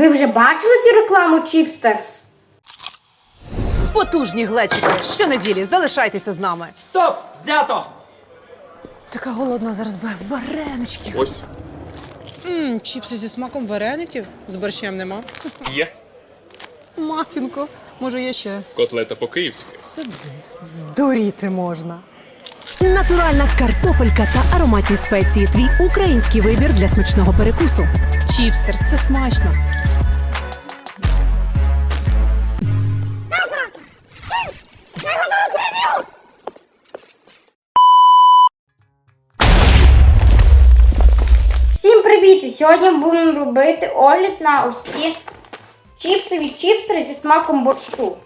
Ви вже бачили цю рекламу Чіпстерс? Потужні глечики. Щонеділі залишайтеся з нами. Стоп! Знято! Така голодна зараз би. Варенички. Ось Мм, чіпси зі смаком вареників. З борщем нема. є Матінко, може є ще. котлета по-київськи. Сюди. Здуріти можна. Натуральна картопелька та ароматні спеції. Твій український вибір для смачного перекусу. Чіпстерс, це смачно. Всім привіт! Сьогодні будемо робити огляд на ось ці чіпси від чіпстер зі смаком борщу.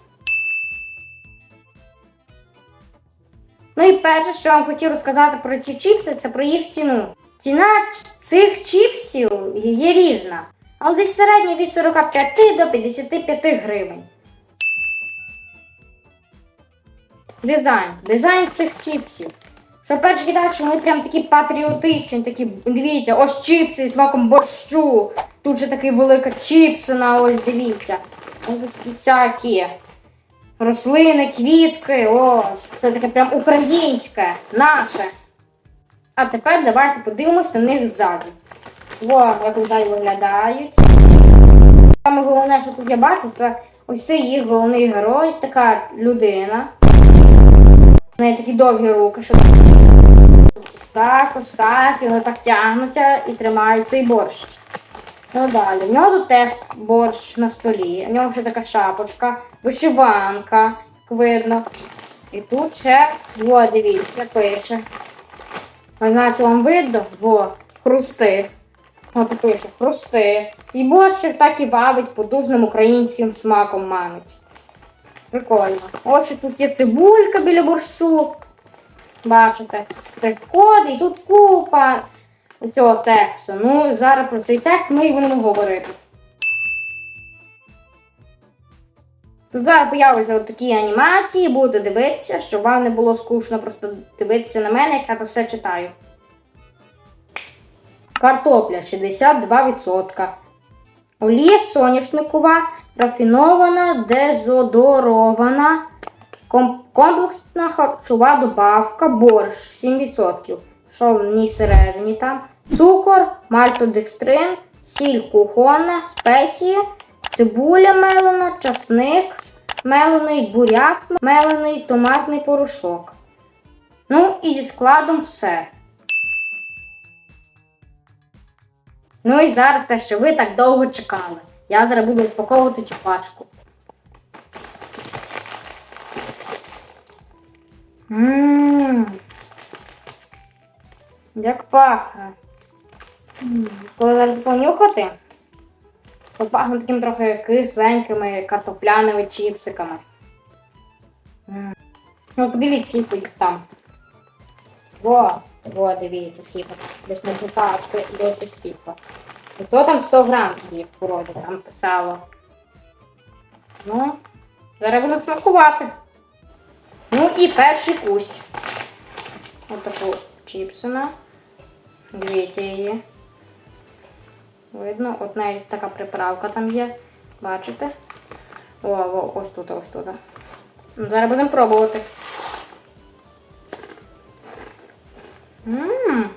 Ну і перше, що я вам хотів розказати про ці чіпси, це про їх ціну. Ціна цих чіпсів є різна, але десь середня від 45 до 55 гривень. Дизайн. Дизайн цих чіпсів. Що перші кидають, що вони прям такі патріотичні, такі, дивіться, ось чіпси з смаком борщу. Тут же такий велика чіпсина, ось дивіться. Ось всякі рослини, квітки, ось. Це таке прям українське, наше. А тепер давайте подивимось на них ззаді. Во, як вони виглядають. Саме головне, що тут я бачу, це ось це їх головний герой, така людина. В неї такі довгі руки, що так, ось так, вони так тягнуться і тримають цей борщ. Ну далі. В нього тут теж борщ на столі. У нього ще така шапочка, вишиванка, як видно. І тут ще, во, дивіться, пише. А Значить, вам видно? Во, хрусти. От пише, хрусти. І борщик так і вабить потужним українським смаком манить. Прикольно. Ось тут є цибулька біля борщу. Бачите? Це код, і тут купа цього тексту. Ну, зараз про цей текст ми і будемо говорити. Тут зараз появляться такі анімації, будете дивитися, щоб вам не було скучно просто дивитися на мене, як я це все читаю. Картопля 62%. Олія соняшникова, рафінована, дезодорована, комплексна харчова добавка, борщ 7%. Що в ній всередині там? Цукор, мальтодекстрин, сіль кухонна, спеції, цибуля мелена, часник, мелений буряк, мелений томатний порошок. Ну і зі складом все. Ну і зараз те, що ви так довго чекали. Я зараз буду розпаковувати цю пачку. Ммм. Як пахне. Коли зараз понюхати, то пахне таким трохи кисленькими картопляними чіпсиками. Ну, подивіться, їх там. Во, во, дивіться, скільки. Десь на бутачку досить скільки. І то там 100 грам їх вроді там писало. Ну, зараз буду смакувати. Ну і перший кусь. Отаку чіпсина. Дивіться її. Видно, от навіть така приправка там є. Бачите? О, о ось тут, ось тут. Зараз будемо пробувати. Ммм.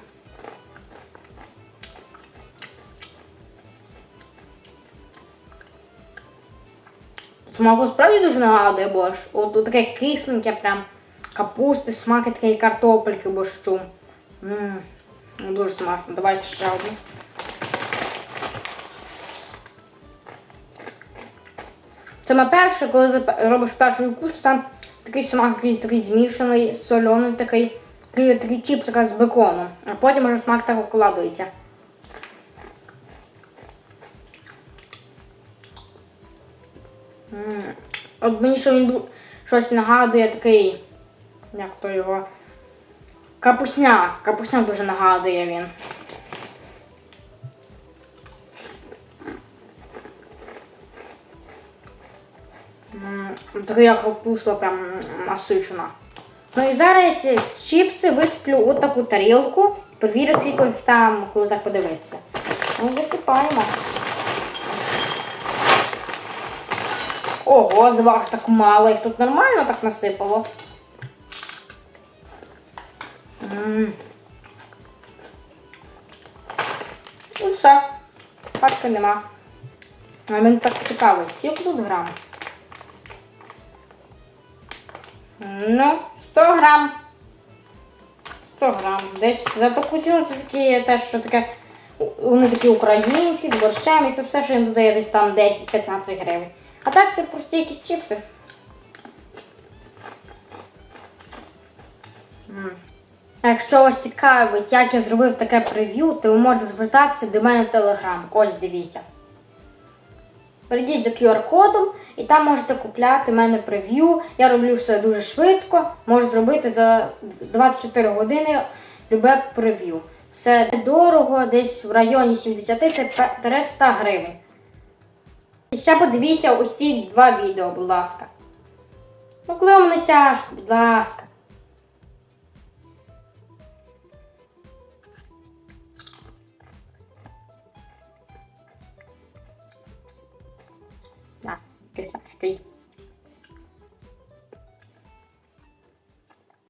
Смаку справді дуже нагадує борщ. От тут таке кисленьке, прям капусти, смак і такої картопельки борщу. Ммм, дуже смачно. Давайте ще одну. Саме перше, коли робиш перший вкус, там такий смак якийсь такий змішаний, соляний такий, такий, такий чіпсика з беконом. А потім вже смак так окладується. М. От мені що він щось нагадує такий. Як то його? Капусняк. Капусняк дуже нагадує він. Така капуста прям насичена. Ну і зараз я ці чіпси висиплю у таку тарілку. Перевірю, скільки їх там, коли так подивитися. Ну, висипаємо. Ого, з вас так мало, їх тут нормально так насипало. М. Ну все. Пачки нема. А мені так цікаво, скільки тут грам? Ну, 100 грам. 100 грам. Десь за таку ціну це такі те, що таке. Вони такі українські, з борщем, і це все, що їм додає десь там 10-15 гривень. А так це прості якісь чіпси. А Якщо вас цікавить, як я зробив таке прев'ю, то ви можете звертатися до мене в Телеграм. Ось дивіться. Перейдіть за QR-кодом і там можете купляти в мене прев'ю. Я роблю все дуже швидко. Можу зробити за 24 години любе прев'ю. Все дорого, десь в районі 70-100 гривень. І ще подивіться ось два відео, будь ласка. Ну, коли вам не тяжко, будь ласка.